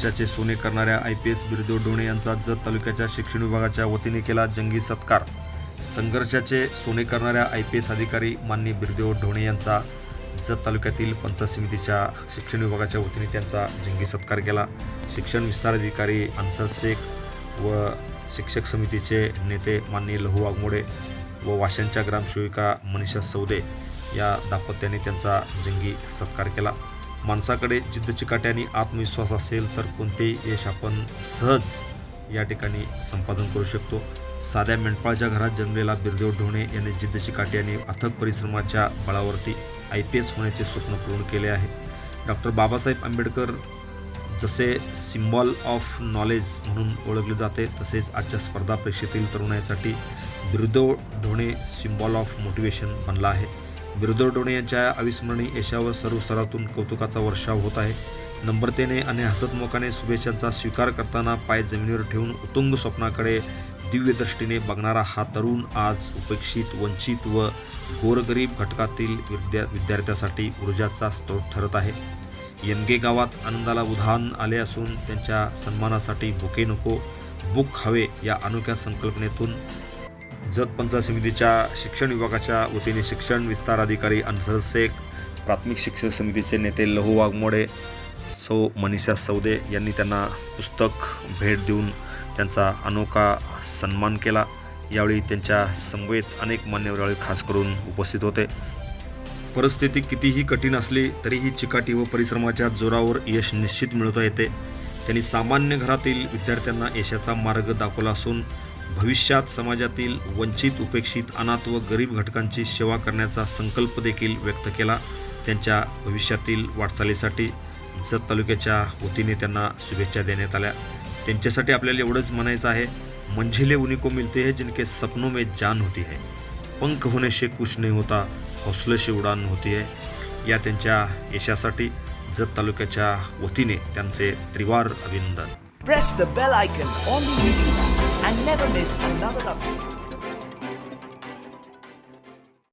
वर्षाचे सोने करणाऱ्या I P S Birdev Done यांचा जत तालुक्याच्या शिक्षण विभागाच्या वतीने केला जंगी सत्कार. संघर्षाचे सोने करणाऱ्या आय पी एस अधिकारी मान्य बिरदेव ढोणे यांचा जत तालुक्यातील पंचायत समितीच्या शिक्षण विभागाच्या वतीने त्यांचा जंगी सत्कार केला. शिक्षण विस्तार अधिकारी अन्सर शेख व शिक्षक समितीचे नेते माननीय लहू वाघमोडे व वाशांच्या ग्रामसेविका मनीषा सौदे या दाम्पत्याने त्यांचा जंगी सत्कार केला. माणसाकडे जिद्द चिकाट्याने आत्मविश्वास असेल तर कोणतेही यश आपण सहज या ठिकाणी संपादन करू शकतो. साध्या मेंढपाळच्या घरात जन्मलेला बिरदेव ढोणे याने जिद्द चिकाट्याने अथक परिश्रमाच्या बळावरती आय पी एस होण्याचे स्वप्न पूर्ण केले आहे. डॉक्टर बाबासाहेब आंबेडकर जसे सिम्बॉल ऑफ नॉलेज म्हणून ओळखले जाते तसेच आजच्या स्पर्धा परीक्षेतील तरुणाईसाठी Birdev Dhone symbol of motivation बनला आहे. बिरुदर डोणे यांच्या अविस्मरणीय यशावर सर्व स्तरातून कौतुकाचा वर्षाव होत आहे. नम्रतेने आणि हसतमुखाने शुभेच्छांचा स्वीकार करताना पाय जमिनीवर ठेवून उतुंग स्वप्नाकडे दिव्यदृष्टीने बघणारा हा तरुण आज उपेक्षित वंचित व गोरगरीब घटकातील विद्या विद्यार्थ्यासाठी ऊर्जाचा स्रोत ठरत आहे. यनगे गावात आनंदाला उधाण आले असून त्यांच्या सन्मानासाठी बुके नको बुक हवे या अनोख्या संकल्पनेतून जत पंचायत समितीच्या शिक्षण विभागाच्या वतीने शिक्षण विस्तार अधिकारी अन्सर शेख प्राथमिक शिक्षण समितीचे नेते लहू वाघमोडे सौ मनीषा सौदे यांनी त्यांना पुस्तक भेट देऊन त्यांचा अनोखा सन्मान केला. यावेळी त्यांच्या समवेत अनेक मान्यवर खास करून उपस्थित होते. परिस्थिती कितीही कठीण असली तरीही चिकाटी व परिश्रमाच्या जोरावर यश निश्चित मिळवता येते. त्यांनी सामान्य घरातील विद्यार्थ्यांना यशाचा मार्ग दाखवला असून भविष्यात समाजातील वंचित उपेक्षित अनाथ व गरीब घटकांची सेवा करण्याचा संकल्प देखील व्यक्त केला. त्यांच्या भविष्यातील वाटचालीसाठी जत तालुक्याच्या वतीने त्यांना शुभेच्छा देण्यात आल्या. त्यांच्यासाठी आपल्याला एवढंच म्हणायचं आहे मंजिले उन्हीं को मिलते हैं जिनके सपनों में जान होती है. पंख होने से कुछ नहीं होता हौसले से उडान होती है. या त्यांच्या यशासाठी जत तालुक्याच्या वतीने त्यांचे त्रिवार अभिनंदन. Press the bell icon on never miss another update.